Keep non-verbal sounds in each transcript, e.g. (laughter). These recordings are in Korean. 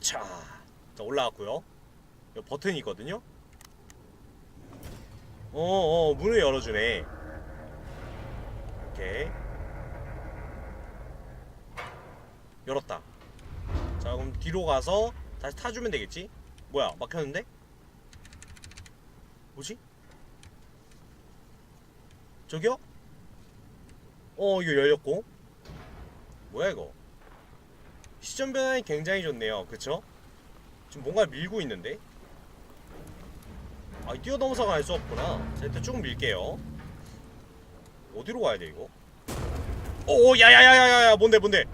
자, 자 올라왔고요. 여기 버튼이 있거든요. 어, 어, 문을 열어주네. 오케이. 열었다. 자, 그럼 뒤로 가서 다시 타주면 되겠지? 뭐야, 막혔는데? 뭐지? 저기요? 어, 이거 열렸고. 뭐야, 이거? 시점 변환이 굉장히 좋네요. 그쵸? 지금 뭔가 밀고 있는데? 아, 뛰어넘어서 갈 수 없구나. 자, 일단 쭉 밀게요. 어디로 가야 돼, 이거? 오, 야야야야야야, 뭔데, 뭔데?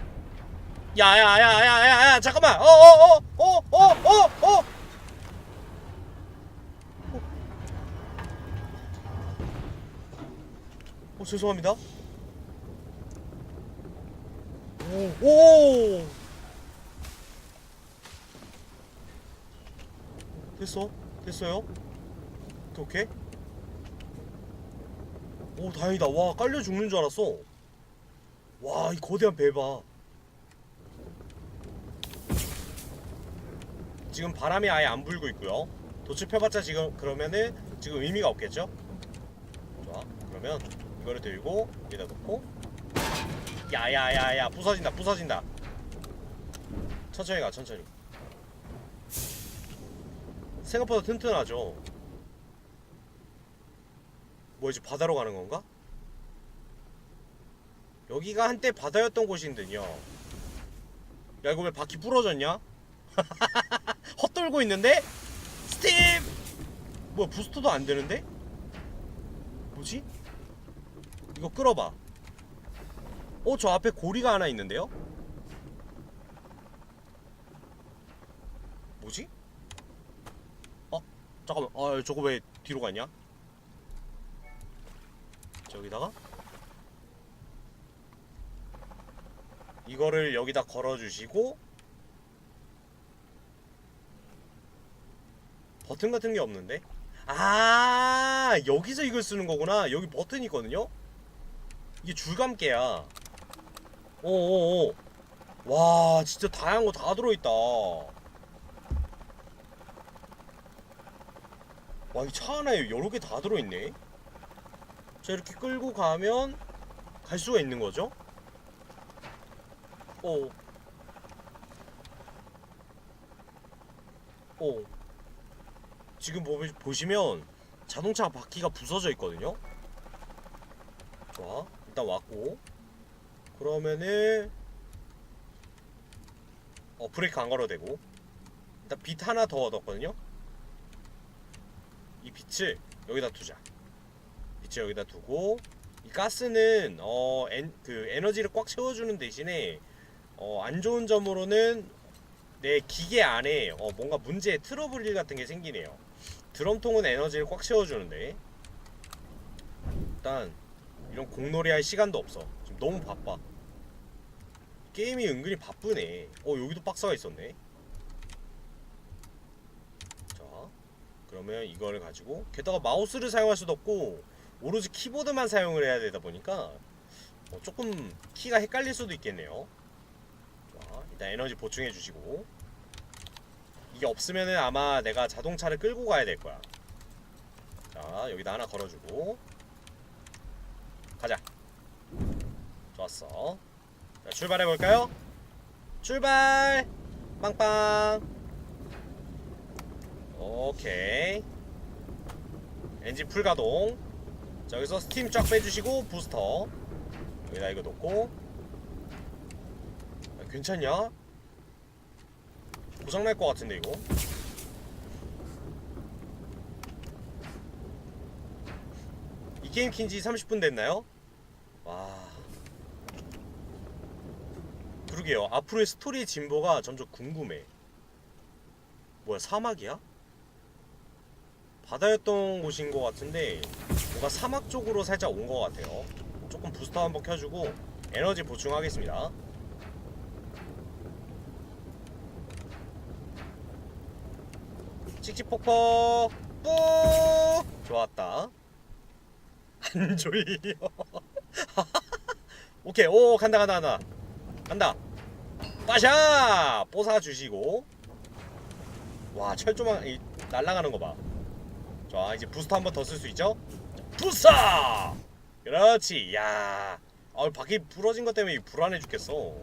야야야야야야, 잠깐만! 어, 어, 어, 어, 어, 어, 어! 어, 죄송합니다. 오, 오! 됐어? 됐어요? 오케이. 오, 다행이다. 와, 깔려 죽는 줄 알았어. 와, 이 거대한 배 봐. 지금 바람이 아예 안 불고 있고요. 도출해봤자 지금 그러면은 지금 의미가 없겠죠? 좋아. 그러면 이거를 들고 여기다 놓고 야야야야 부서진다 부서진다. 천천히 가 천천히. 생각보다 튼튼하죠. 뭐지 바다로 가는 건가? 여기가 한때 바다였던 곳인데요. 야 이거 왜 바퀴 부러졌냐? (laughs) 헛돌고 있는데? 스팀! 뭐야 부스터도 안 되는데? 뭐지? 이거 끌어봐. 어, 저 앞에 고리가 하나 있는데요? 뭐지? 어? 잠깐만. 아, 저거 왜 뒤로 갔냐? 저기다가 이거를 여기다 걸어주시고 버튼 같은 게 없는데? 아 여기서 이걸 쓰는 거구나 여기 버튼이 있거든요? 이게 줄감개야 오오오 와 진짜 다양한 거 다 들어있다 와 이 차 하나에 여러 개 다 들어있네 자 이렇게 끌고 가면 갈 수가 있는 거죠? 오. 오. 지금 보, 보시면 자동차 바퀴가 부서져 있거든요. 자, 일단 왔고. 그러면은 어 브레이크 안 걸어도 되고. 일단 빛 하나 더 얻었거든요. 이 빛을 여기다 두자. 빛을 여기다 두고 이 가스는 어, 엔, 그 에너지를 꽉 채워주는 대신에 어, 안 좋은 점으로는 내 기계 안에 어, 뭔가 문제 트러블 같은 게 생기네요. 드럼통은 에너지를 꽉 채워주는데 일단 이런 공놀이 할 시간도 없어. 지금 너무 바빠. 게임이 은근히 바쁘네. 어 여기도 박스가 있었네. 자 그러면 이거를 가지고 게다가 마우스를 사용할 수도 없고 오로지 키보드만 사용을 해야 되다 보니까 어, 조금 키가 헷갈릴 수도 있겠네요. 자, 일단 에너지 보충해 주시고 이게 없으면은 아마 내가 자동차를 끌고 가야 될 거야. 자, 여기다 하나 걸어주고 가자. 좋았어. 자, 출발해 볼까요? 출발. 빵빵. 오케이. 엔진 풀 가동. 자, 여기서 스팀 쫙 빼주시고 부스터 여기다 이거 놓고 아, 괜찮냐? 고장날 것 같은데 이거 이 게임 킨지 30분 됐나요? 와 그러게요 앞으로의 스토리 진보가 점점 궁금해 뭐야 사막이야? 바다였던 곳인 것 같은데 뭔가 사막 쪽으로 살짝 온 것 같아요. 조금 부스터 한번 켜주고 에너지 보충하겠습니다. 칙칙폭폭! 뿌! 좋았다. (laughs) 안 조이요 (laughs) 오케이. 오 간다 간다 간다. 간다. 빠샤! 뽀사 주시고. 와 철조망 이, 날아가는 거봐 자 이제 부스터 한 번 더 쓸 수 있죠? 자, 부스터! 그렇지 야. 아, 바퀴 부러진 것 때문에 불안해 죽겠어.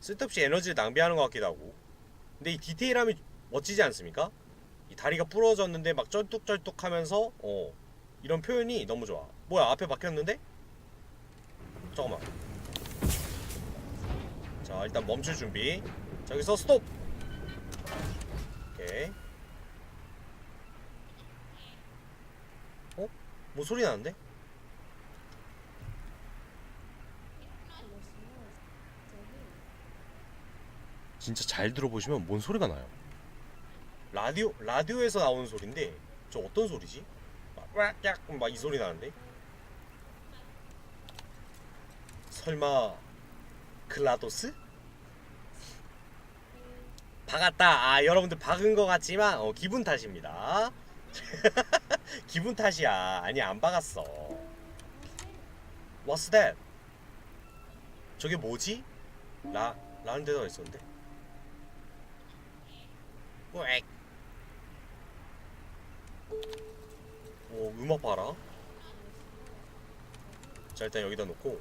쓸데없이 에너지를 낭비하는 것 같기도 하고. 근데 이 디테일함이 멋지지 않습니까? 이 다리가 부러졌는데 막 쩔뚝쩔뚝 하면서 어 이런 표현이 너무 좋아. 뭐야 앞에 막혔는데? 잠깐만. 자 일단 멈출 준비. 자 여기서 스톱! 오케이 어? 뭐 소리 나는데? 진짜 잘 들어보시면 뭔 소리가 나요 라디오 라디오에서 나오는 소리인데 저 어떤 소리지? 막막이 소리 나는데 설마 글라도스? 박았다. 아 여러분들 박은 것 같지만 어, 기분 탓입니다. (laughs) 기분 탓이야. 아니 안 박았어. What's that? 저게 뭐지? 라 라는 데가 있었는데. 꽥. 오 음악 봐라. 자 일단 여기다 놓고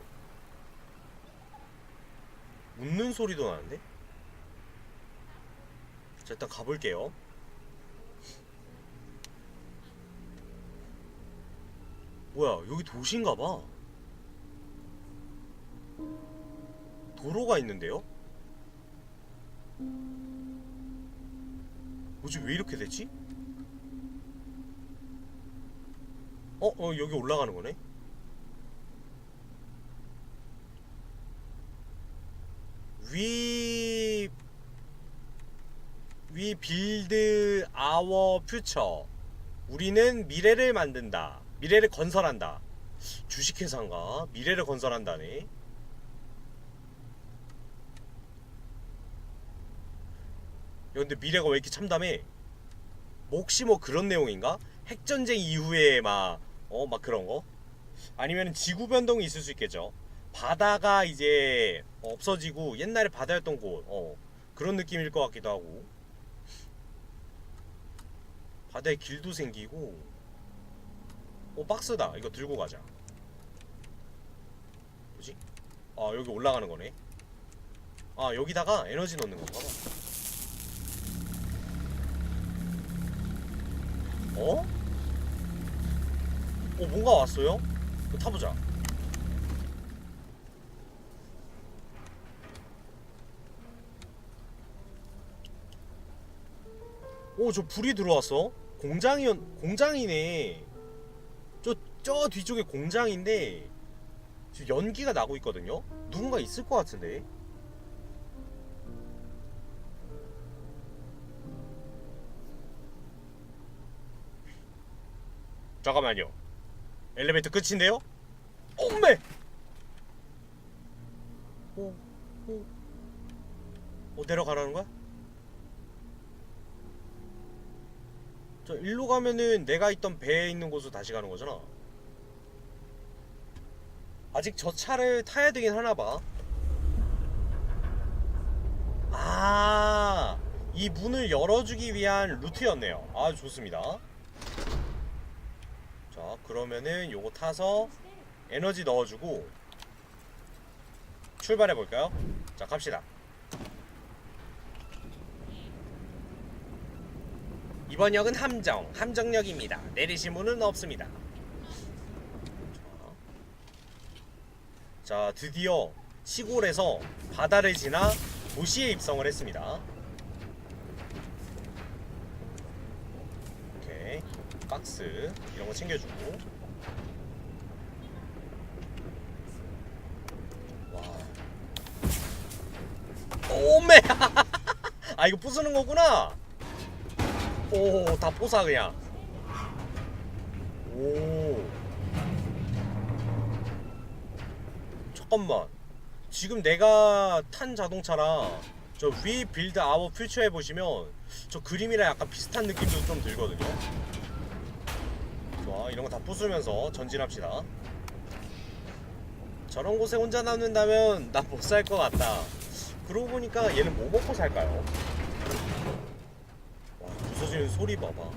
웃는 소리도 나는데? 자 일단 가볼게요 뭐야 여기 도시인가 봐 도로가 있는데요? 뭐지 왜 이렇게 됐지? 어? 어 여기 올라가는 거네? 위... 위 빌드 아워 퓨처 우리는 미래를 만든다 미래를 건설한다 주식회사인가? 미래를 건설한다네 야 근데 미래가 왜 이렇게 참담해 뭐 혹시 뭐 그런 내용인가? 핵전쟁 이후에 막 어 막 그런 거? 아니면 지구 변동이 있을 수 있겠죠 바다가 이제 없어지고 옛날에 바다였던 곳 어, 그런 느낌일 것 같기도 하고 바다에 길도 생기고 오 박스다 이거 들고 가자 뭐지? 아 여기 올라가는 거네 아 여기다가 에너지 넣는 건가 봐 어? 어 뭔가 왔어요? 타보자 오, 저 불이 들어왔어. 공장이 공장이네. 저저 뒤쪽에 공장인데 지금 연기가 나고 있거든요. 누군가 있을 것 같은데. 잠깐만요. 엘리베이터 끝인데요? 엄매. 오, 오, 어 내려가라는 거야? 저 일로 가면은 내가 있던 배에 있는 곳으로 다시 가는 거잖아. 아직 저 차를 타야 되긴 하나 봐. 아, 이 문을 열어주기 위한 루트였네요. 아, 좋습니다. 자, 그러면은 요거 타서 에너지 넣어주고 출발해 볼까요? 자, 갑시다. 이번 역은 함정, 함정역입니다. 내리실 문은 없습니다. 자, 드디어 시골에서 바다를 지나 도시에 입성을 했습니다. 오케이. 박스 이런 거 챙겨주고. 와. 오메! (laughs) 아 이거 부수는 거구나. 오, 다 포사 그냥. 오. 잠깐만. 지금 내가 탄 자동차랑 저위 빌드 아워 퓨처에 보시면 저 그림이랑 약간 비슷한 느낌도 좀 들거든요. 좋아, 이런 거 다 부수면서 전진합시다. 저런 곳에 혼자 남는다면 난못살 것 같다. 그러고 보니까 얘는 뭐 먹고 살까요? 들려주는 소리 봐봐.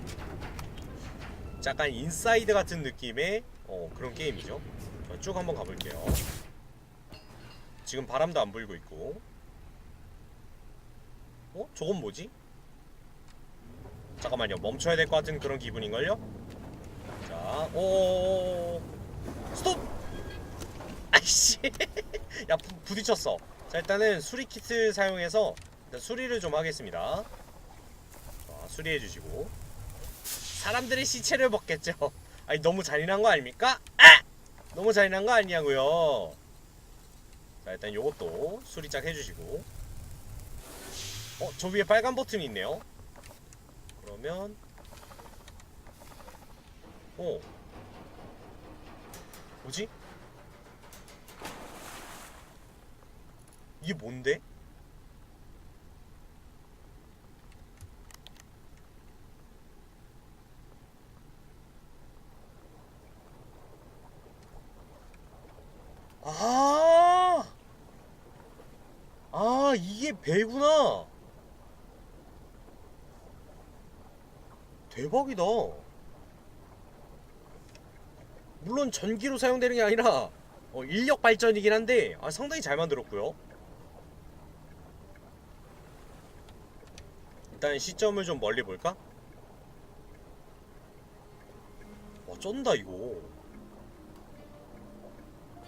약간 인사이드 같은 느낌의 어, 그런 게임이죠. 자, 쭉 한번 가볼게요. 지금 바람도 안 불고 있고. 어? 저건 뭐지? 잠깐만요. 멈춰야 될 것 같은 그런 기분인걸요? 자, 오, 스톱! 아이씨, (laughs) 야 부, 부딪혔어. 자 일단은 수리 키트 사용해서 일단 수리를 좀 하겠습니다. 자, 수리해 주시고 사람들의 시체를 먹겠죠. (laughs) 아니 너무 잔인한 거 아닙니까? 아! 너무 잔인한 거 아니냐고요. 자 일단 요것도 수리짝 해주시고 어 저 위에 빨간 버튼이 있네요. 그러면 어 뭐지? 이게 뭔데? 아, 아, 이게 배구나. 대박이다. 물론 전기로 사용되는 게 아니라 어, 인력 발전이긴 한데 아, 상당히 잘 만들었고요. 일단 시점을 좀 멀리 볼까? 와 쩐다 이거.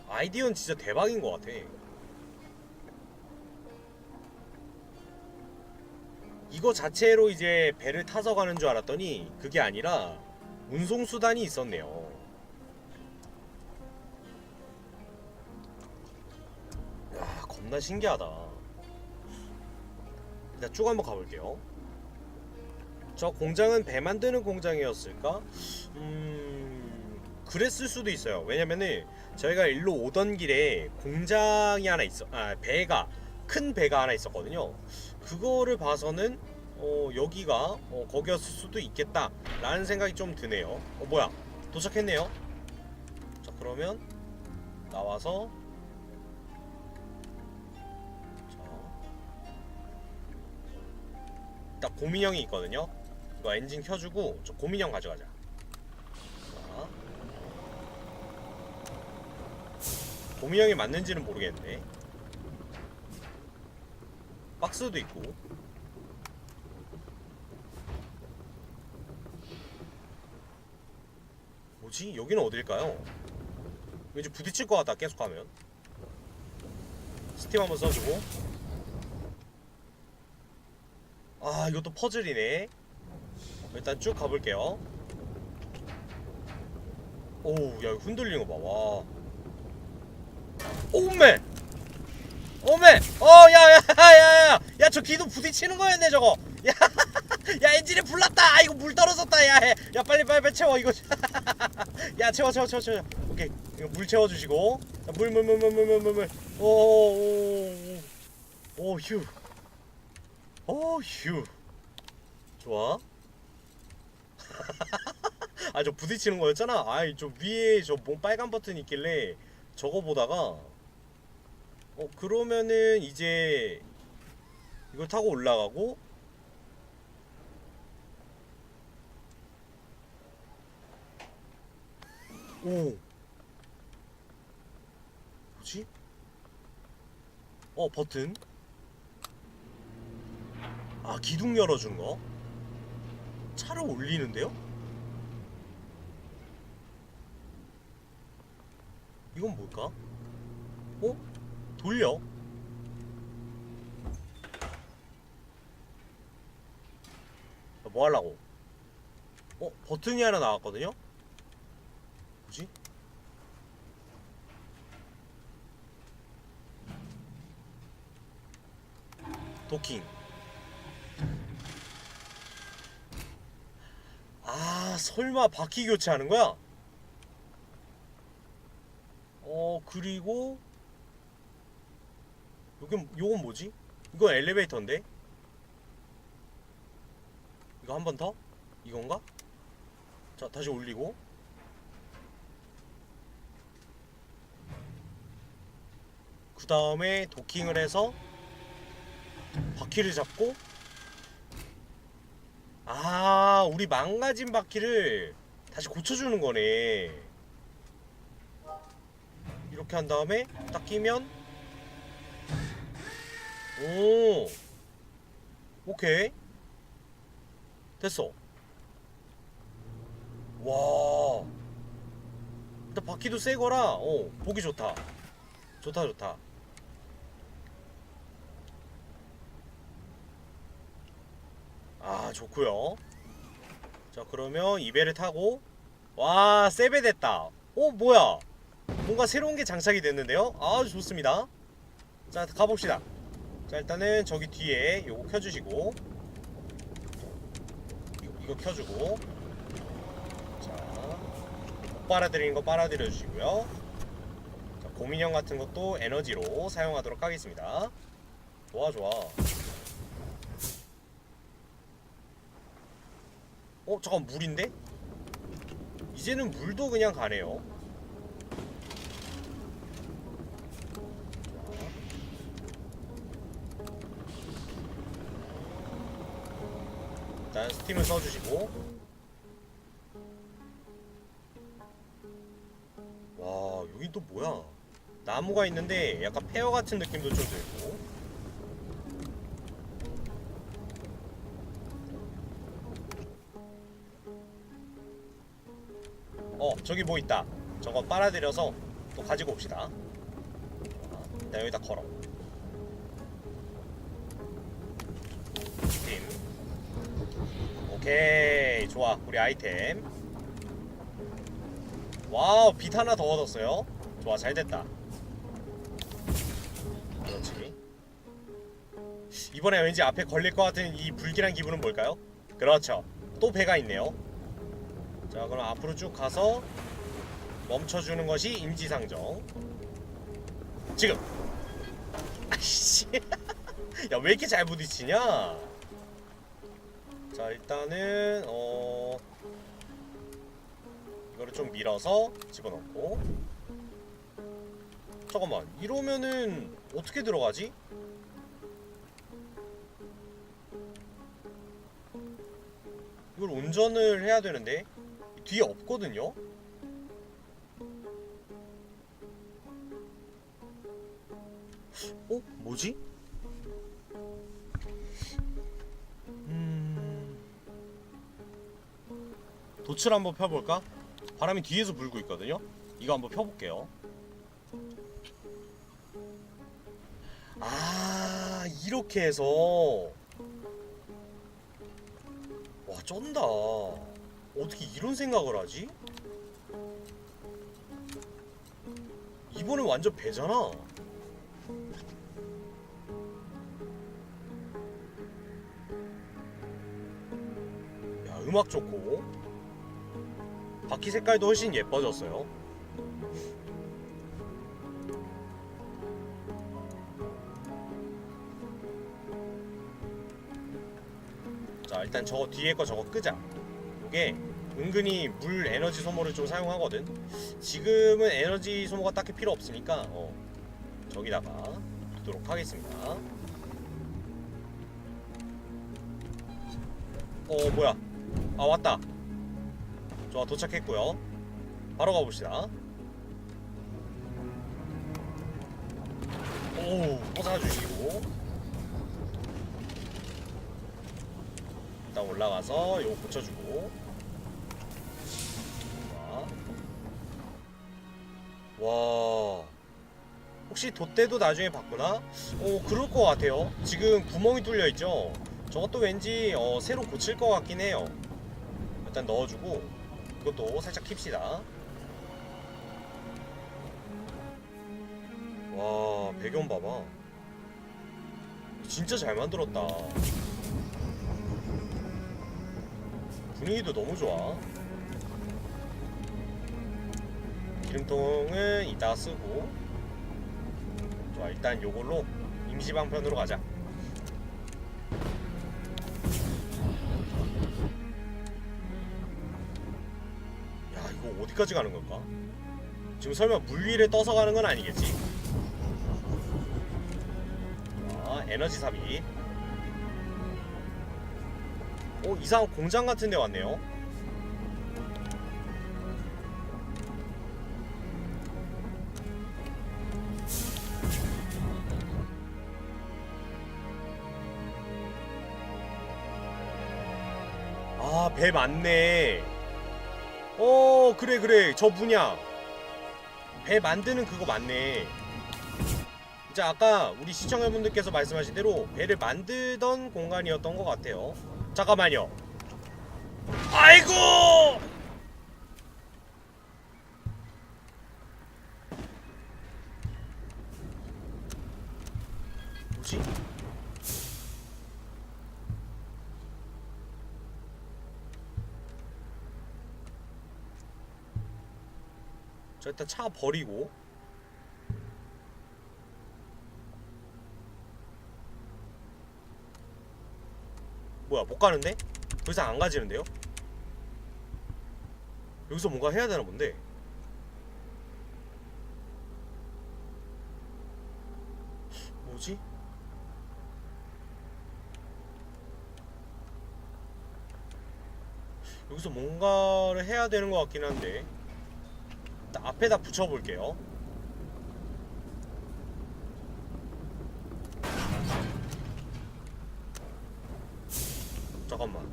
아이디어는 진짜 대박인 것 같아. 이거 자체로 이제 배를 타서 가는 줄 알았더니 그게 아니라 운송 수단이 있었네요. 야, 겁나 신기하다. 일단 쭉 한번 가볼게요. 저 공장은 배 만드는 공장이었을까? 음, 그랬을 수도 있어요. 왜냐면은 저희가 일로 오던 길에 공장이 하나 있어, 아 배가 큰 배가 하나 있었거든요. 그거를 봐서는 어, 여기가 어, 거기였을 수도 있겠다라는 생각이 좀 드네요. 어 뭐야 도착했네요. 자 그러면 나와서 자 딱 고민형이 있거든요. 이거 엔진 켜주고 저 고민형 가져가자. 자. 고민형이 맞는지는 모르겠네. 박스도 있고. 뭐지? 여기는 어딜까요? 왠지 부딪힐 것 같다 계속하면. 스팀 한번 써주고. 아 이것도 퍼즐이네. 일단 쭉 가볼게요. 오우 야 흔들리는 거봐와. 오메 오메! 어야야야야야. 야 저 기도 부딪히는 거였네 저거. 야, (laughs) 야 엔진에 불 났다. 아 이거 물 떨어졌다 야야 야, 빨리 빨리 빨리 채워 이거. (laughs) 야 채워 채워 채워 채워. 오케이. 이거 물 채워주시고. 물 물 물 물 물 물 물물. 오오오휴. 오휴. 좋아. (laughs) 아 저 부딪히는 거였잖아. 아이 저 위에 저뭔 빨간 버튼이 있길래 저거 보다가 어 그러면은 이제 이걸 타고 올라가고 오 뭐지? 어 버튼 아 기둥 열어준 거 차를 올리는데요? 이건 뭘까? 어? 돌려 아, 뭐 하려고? 어? 버튼이 하나 나왔거든요? 뭐지? 도킹 아 설마 바퀴 교체하는 거야? 어 그리고 여긴 요건 뭐지? 이건 엘리베이터인데? 이거 한 번 더? 이건가? 자 다시 올리고 그 다음에 도킹을 해서 바퀴를 잡고 아아 우리 망가진 바퀴를 다시 고쳐주는 거네 이렇게 한 다음에 딱 끼면 오. 오케이. 됐어. 와. 일단 바퀴도 새 거라 어 보기 좋다. 좋다 좋다. 아 좋고요. 자 그러면 이 배를 타고 와 세배 됐다. 어 뭐야? 뭔가 새로운 게 장착이 됐는데요? 아주 좋습니다. 자 가봅시다 자 일단은 저기 뒤에 요거 켜주시고 이거, 켜주고 자못 빨아들이는 거 빨아들여 주시고요. 자 고민형 같은 것도 에너지로 사용하도록 하겠습니다. 좋아 좋아. 어 잠깐 물인데? 이제는 물도 그냥 가네요 일단 스팀을 써주시고. 와 여긴 또 뭐야? 나무가 있는데 약간 페어 같은 느낌도 좀 들고. 어 저기 뭐 있다. 저거 빨아들여서 또 가지고 옵시다. 자, 일단 여기다 걸어 오케이 좋아. 우리 아이템. 와우 빛 하나 더 얻었어요. 좋아 잘됐다. 그렇지. 이번에 왠지 앞에 걸릴 것 같은 이 불길한 기분은 뭘까요? 그렇죠. 또 배가 있네요. 자 그럼 앞으로 쭉 가서 멈춰주는 것이 임지상정. 지금. (laughs) 아이씨. (laughs) 야 왜 이렇게 잘 부딪히냐 자 일단은 어 이거를 좀 밀어서 집어넣고 잠깐만 이러면은 어떻게 들어가지? 이걸 운전을 해야 되는데 뒤에 없거든요? 어? 뭐지? 돛을 한번 펴볼까? 바람이 뒤에서 불고 있거든요? 이거 한번 펴볼게요 아 이렇게 해서 와 쩐다 어떻게 이런 생각을 하지? 이번엔 완전 배잖아 야 음악 좋고 바퀴 색깔도 훨씬 예뻐졌어요. 자 일단 저거 뒤에 거 저거 끄자. 이게 은근히 물 에너지 소모를 좀 사용하거든. 지금은 에너지 소모가 딱히 필요 없으니까 어, 저기다가 두도록 하겠습니다. 어 뭐야? 아 왔다 좋아 도착했고요. 바로 가봅시다. 오 꽂아주시고. 일단 올라가서 요거 고쳐주고. 자. 와. 혹시 돛대도 나중에 바꾸나? 어 그럴 것 같아요. 지금 구멍이 뚫려 있죠? 저것도 왠지 어, 새로 고칠 것 같긴 해요. 일단 넣어주고 이것도 살짝 킵시다. 와 배경 봐봐. 진짜 잘 만들었다. 분위기도 너무 좋아. 기름통은 이따가 쓰고. 좋아 일단 요걸로 임시방편으로 가자 어디까지 가는 걸까? 지금 설마 물 위를 떠서 가는 건 아니겠지? 자 에너지 삽입 어 이상한 공장 같은 데 왔네요 아 배 많네 어 그래 그래. 저 분야. 배 만드는 그거 맞네. 진짜 아까 우리 시청자분들께서 말씀하신 대로 배를 만들던 공간이었던 것 같아요. 잠깐만요. 아이고! 뭐지? 저 일단 차 버리고 뭐야 못 가는데? 더 이상 안 가지는데요? 여기서 뭔가 해야 되나 본데 뭐지? 여기서 뭔가를 해야 되는 것 같긴 한데 일단 앞에다 붙여볼게요 잠깐만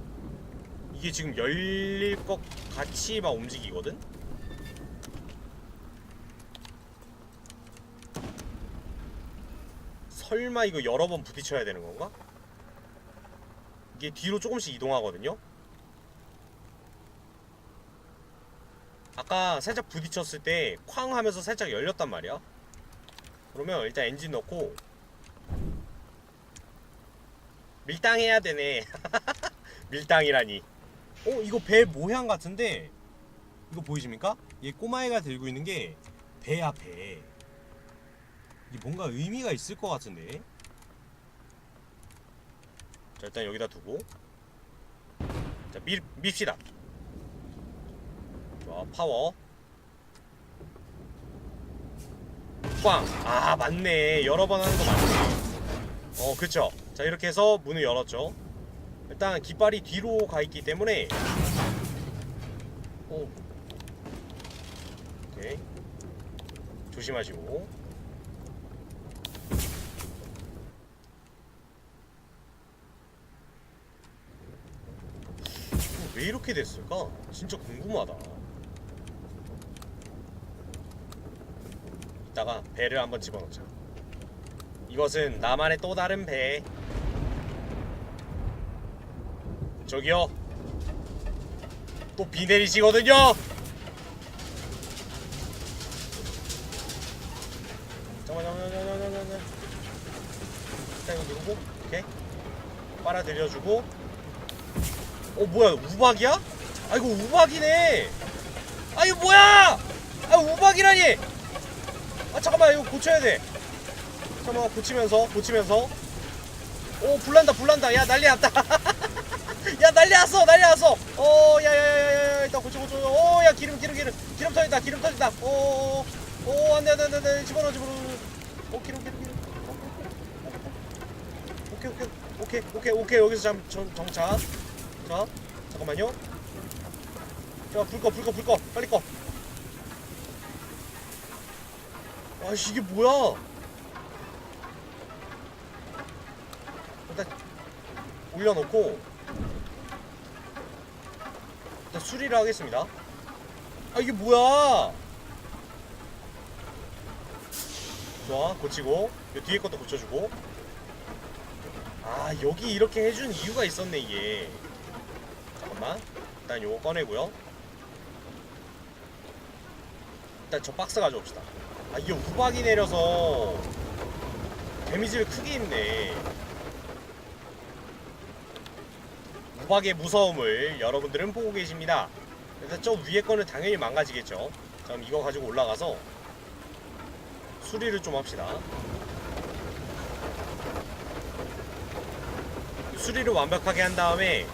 이게 지금 열릴 것 같이 막 움직이거든? 설마 이거 여러 번 부딪혀야 되는 건가? 이게 뒤로 조금씩 이동하거든요? 아까 살짝 부딪혔을 때 쾅 하면서 살짝 열렸단 말이야. 그러면 일단 엔진 넣고 밀당해야 되네. (laughs) 밀당이라니. 어 이거 배 모양 같은데 이거 보이십니까? 얘 꼬마애가 들고 있는 게 배야 배. 이게 뭔가 의미가 있을 것 같은데. 자 일단 여기다 두고. 자 밀, 밉시다 좋아 파워. 꽝! 아 맞네. 여러 번 하는 거 맞네. 어 그쵸. 자 이렇게 해서 문을 열었죠. 일단 깃발이 뒤로 가 있기 때문에. 오. 오케이. 조심하시고. 이거 왜 이렇게 됐을까? 진짜 궁금하다 이따가 배를 한번 집어넣자. 이것은 나만의 또 다른 배. 저기요. 또 비 내리시거든요. 잠깐만 잠깐만 잠깐만 잠깐만 일단 이거 누르고 오케이. 빨아들여주고. 어 뭐야 우박이야? 아 이거 우박이네. 아 이거 뭐야? 아 우박이라니! 아 잠깐만 이거 고쳐야 돼. 잠깐만 고치면서 고치면서. 오 불난다 불난다. 야 난리 났다. (laughs) 야 난리 났어 난리 났어. 어 야야야야야 일단 고쳐 고쳐. 오야 기름 기름 기름. 기름 터진다 기름 터진다. 오오 안돼 안돼 안돼 안돼. 집어넣어 집어넣어. 오 기름 기름 기름. 오케이 오케이 오케이 오케이 오케이. 여기서 잠 정, 정차 자 잠깐만요. 자불 꺼 불 꺼 불 꺼. 빨리 꺼 아씨 이게 뭐야? 일단 올려놓고 일단 수리를 하겠습니다. 아 이게 뭐야? 좋아 고치고 요 뒤에 것도 고쳐주고. 아 여기 이렇게 해준 이유가 있었네 이게. 잠깐만 일단 요거 꺼내고요. 일단 저 박스 가져옵시다 아 이게 우박이 내려서 데미지를 크게 입네. 우박의 무서움을 여러분들은 보고 계십니다. 일단 저 위에 거는 당연히 망가지겠죠. 그럼 이거 가지고 올라가서 수리를 좀 합시다. 수리를 완벽하게 한 다음에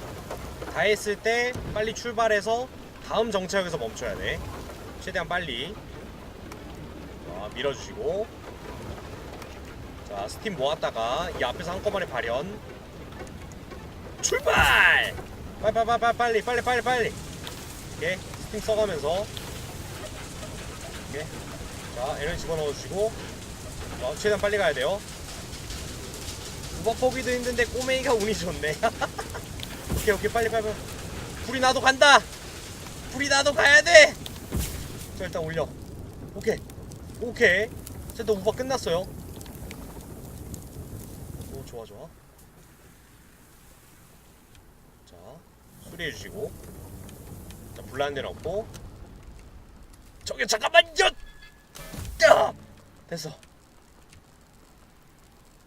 다 했을 때 빨리 출발해서 다음 정차역에서 멈춰야 돼. 최대한 빨리. 자, 밀어주시고. 자 스팀 모았다가 이 앞에서 한꺼번에 발현. 출발! 빨리 빨리 빨리 빨리 빨리 빨리 빨리 오케이. 스팅 써가면서. 오케이. 자 에너지 집어넣어 주시고. 자 최대한 빨리 가야 돼요. 우박 보기도 힘든데 꼬맹이가 운이 좋네. (laughs) 오케이 오케이. 빨리 빨리 빨리. 불이 나도 간다! 불이 나도 가야 돼 자 일단 올려. 오케이 오케이. 자 일단 우박 끝났어요. 오 좋아 좋아. 자 수리해 주시고. 자 불난데 넣고. 저기 잠깐만요 야! 됐어.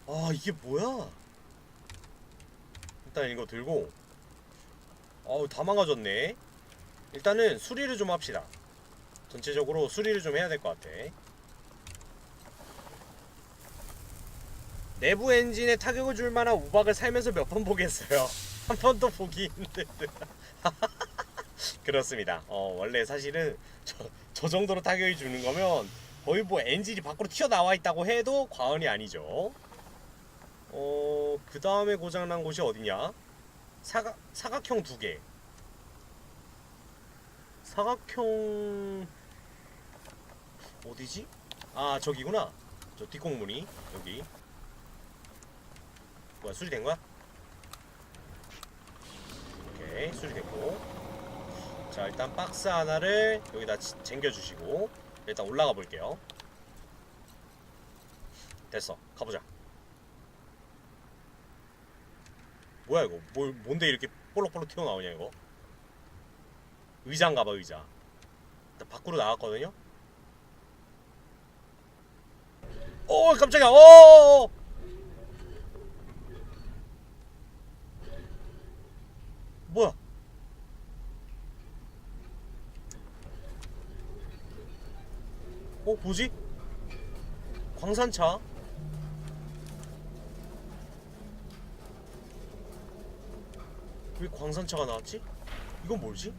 아 이게 뭐야? 일단 이거 들고. 아우 다 망가졌네. 일단은 수리를 좀 합시다. 전체적으로 수리를 좀 해야 될 것 같아 내부 엔진에 타격을 줄 만한 우박을 살면서 몇 번 보겠어요 (laughs) 한 번도 보기 힘든 (laughs) 그렇습니다 어 원래 사실은 저, 저 정도로 타격이 주는 거면 거의 뭐 엔진이 밖으로 튀어나와 있다고 해도 과언이 아니죠 어, 그 다음에 고장난 곳이 어디냐? 사각, 사각형 두 개. 사각형, 어디지? 아, 저기구나. 저 뒷공문이, 여기. 뭐야, 수리된 거야? 오케이, 수리됐고. 자, 일단 박스 하나를 여기다 지- 쟁겨주시고, 일단 올라가 볼게요. 됐어. 가보자. 뭐야 이거 뭐, 뭔데 이렇게 볼록볼록 튀어나오냐 이거 의자인가봐 의자 일단 밖으로 나왔거든요 오 깜짝이야 오 뭐야 어 뭐지 광산차 왜 광산차가 나왔지? 이건 뭐지?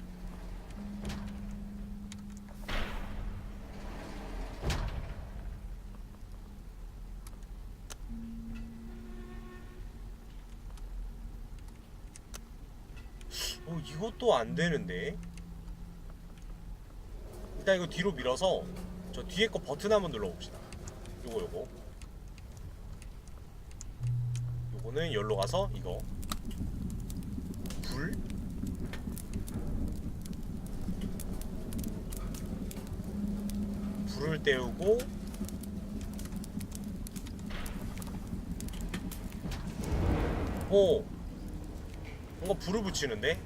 어 이것도 안 되는데 일단 이거 뒤로 밀어서 저 뒤에 거 버튼 한번 눌러봅시다. 요거 요거. 요거는 열로 가서 이거. 불? 불을 때우고 오! 뭔가 불을 붙이는데?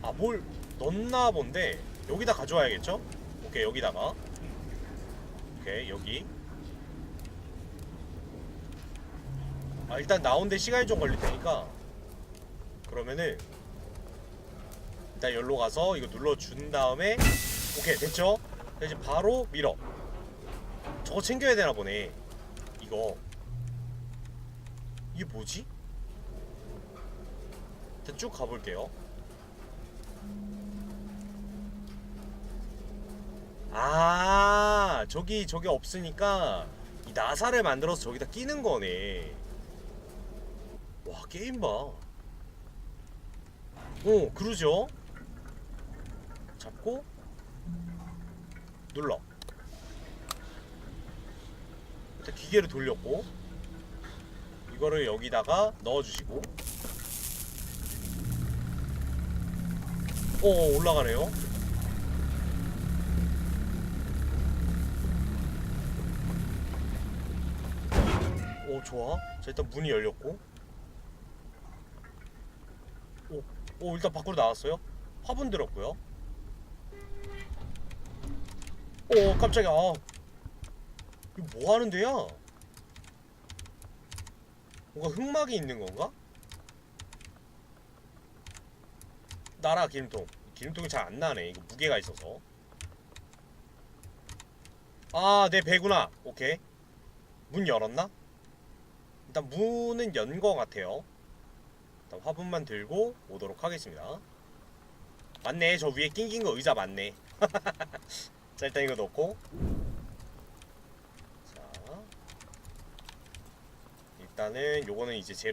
아뭘 넣나 본데 여기다 가져와야겠죠? 오케이 여기다가. 오케이 여기. 아 일단 나온데 시간이 좀 걸릴 테니까. 그러면은 일단 열로 가서 이거 눌러준 다음에 오케이 됐죠? 자, 이제 바로 밀어. 저거 챙겨야 되나 보네. 이거. 이게 뭐지? 일단 쭉 가볼게요 아 저기 저기 없으니까 이 나사를 만들어서 저기다 끼는 거네 와 게임 봐. 오 그러죠. 잡고 눌러. 일단 기계를 돌렸고 이거를 여기다가 넣어주시고. 오 올라가네요. 오 좋아. 자 일단 문이 열렸고. 오, 오 일단 밖으로 나왔어요. 화분 들었고요. 오 깜짝이야. 아. 이거 뭐 하는 데야? 뭔가 흑막이 있는 건가? 나라 기름통. 기름통이 잘 안 나네. 이거 무게가 있어서. 아, 내 배구나. 오케이. 문 열었나? 일단 문은 연 거 같아요. 일단 화분만 들고 오도록 하겠습니다. 맞네. 저 위에 낑긴 거 의자 맞네. (laughs) 자, 일단 이거 넣고. 자. 일단은 요거는 이제 재료